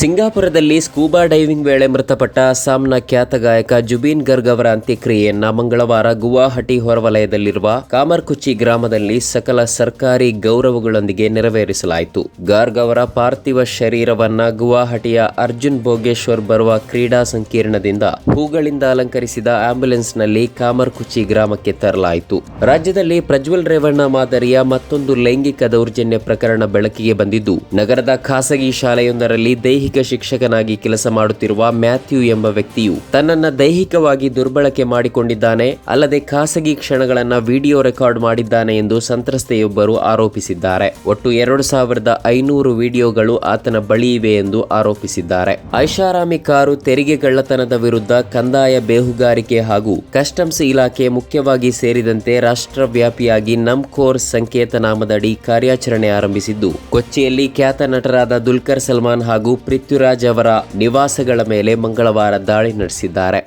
ಸಿಂಗಾಪುರದಲ್ಲಿ scuba diving ವೇಳೆ ಮೃತಪಟ್ಟ ಅಸ್ಸಾಂನ ಖ್ಯಾತ ಗಾಯಕ ಜುಬೀನ್ ಗರ್ಗ್ ಅವರ ಅಂತ್ಯಕ್ರಿಯೆಯನ್ನ ಮಂಗಳವಾರ ಗುವಾಹಟಿ ಹೊರವಲಯದಲ್ಲಿರುವ ಕಾಮರ್ಕುಚ್ಚಿ ಗ್ರಾಮದಲ್ಲಿ ಸಕಲ ಸರ್ಕಾರಿ ಗೌರವಗಳೊಂದಿಗೆ ನೆರವೇರಿಸಲಾಯಿತು. ಗರ್ಗ್ ಅವರ ಪಾರ್ಥಿವ ಶರೀರವನ್ನ ಗುವಾಹಟಿಯ ಅರ್ಜುನ್ ಭೋಗೇಶ್ವರ್ ಬರುವ ಕ್ರೀಡಾ ಸಂಕೀರ್ಣದಿಂದ ಹೂಗಳಿಂದ ಅಲಂಕರಿಸಿದ ಆಂಬ್ಯುಲೆನ್ಸ್ನಲ್ಲಿ ಕಾಮರ್ಕುಚ್ಚಿ ಗ್ರಾಮಕ್ಕೆ ತರಲಾಯಿತು. ರಾಜ್ಯದಲ್ಲಿ ಪ್ರಜ್ವಲ್ ರೇವಣ್ಣ ಮಾದರಿಯ ಮತ್ತೊಂದು ಲೈಂಗಿಕ ದೌರ್ಜನ್ಯ ಪ್ರಕರಣ ಬೆಳಕಿಗೆ ಬಂದಿದ್ದು, ನಗರದ ಖಾಸಗಿ ಶಾಲೆಯೊಂದರಲ್ಲಿ ದೈಹಿಕ ಶಿಕ್ಷಕನಾಗಿ ಕೆಲಸ ಮಾಡುತ್ತಿರುವ ಮ್ಯಾಥ್ಯೂ ಎಂಬ ವ್ಯಕ್ತಿಯು ತನ್ನನ್ನ ದೈಹಿಕವಾಗಿ ದುರ್ಬಳಕೆ ಮಾಡಿಕೊಂಡಿದ್ದಾನೆ, ಅಲ್ಲದೆ ಖಾಸಗಿ ಕ್ಷಣಗಳನ್ನ ವಿಡಿಯೋ ರೆಕಾರ್ಡ್ ಮಾಡಿದ್ದಾನೆ ಎಂದು ಸಂತ್ರಸ್ತೆಯೊಬ್ಬರು ಆರೋಪಿಸಿದ್ದಾರೆ. ಒಟ್ಟು ಎರಡು ಸಾವಿರದ ಐನೂರು ವಿಡಿಯೋಗಳು ಆತನ ಬಳಿ ಇವೆ ಎಂದು ಆರೋಪಿಸಿದ್ದಾರೆ. ಐಷಾರಾಮಿ ಕಾರು ತೆರಿಗೆ ಕಳ್ಳತನದ ವಿರುದ್ಧ ಕಂದಾಯ ಬೇಹುಗಾರಿಕೆ ಹಾಗೂ ಕಸ್ಟಮ್ಸ್ ಇಲಾಖೆ ಮುಖ್ಯವಾಗಿ ಸೇರಿದಂತೆ ರಾಷ್ಟ್ರವ್ಯಾಪಿಯಾಗಿ ನಮ್ ಕೋರ್ ಸಂಕೇತ ನಾಮದಡಿ ಕಾರ್ಯಾಚರಣೆ ಆರಂಭಿಸಿದ್ದು. ಕೊಚ್ಚಿಯಲ್ಲಿ ಖ್ಯಾತ ನಟರಾದ ದುಲ್ಕರ್ ಸಲ್ಮಾನ್ ಹಾಗೂ ಪೃಥ್ವಿರಾಜ್ ಅವರ ನಿವಾಸಗಳ ಮೇಲೆ ಮಂಗಳವಾರ ದಾಳಿ ನಡೆಸಿದ್ದಾರೆ.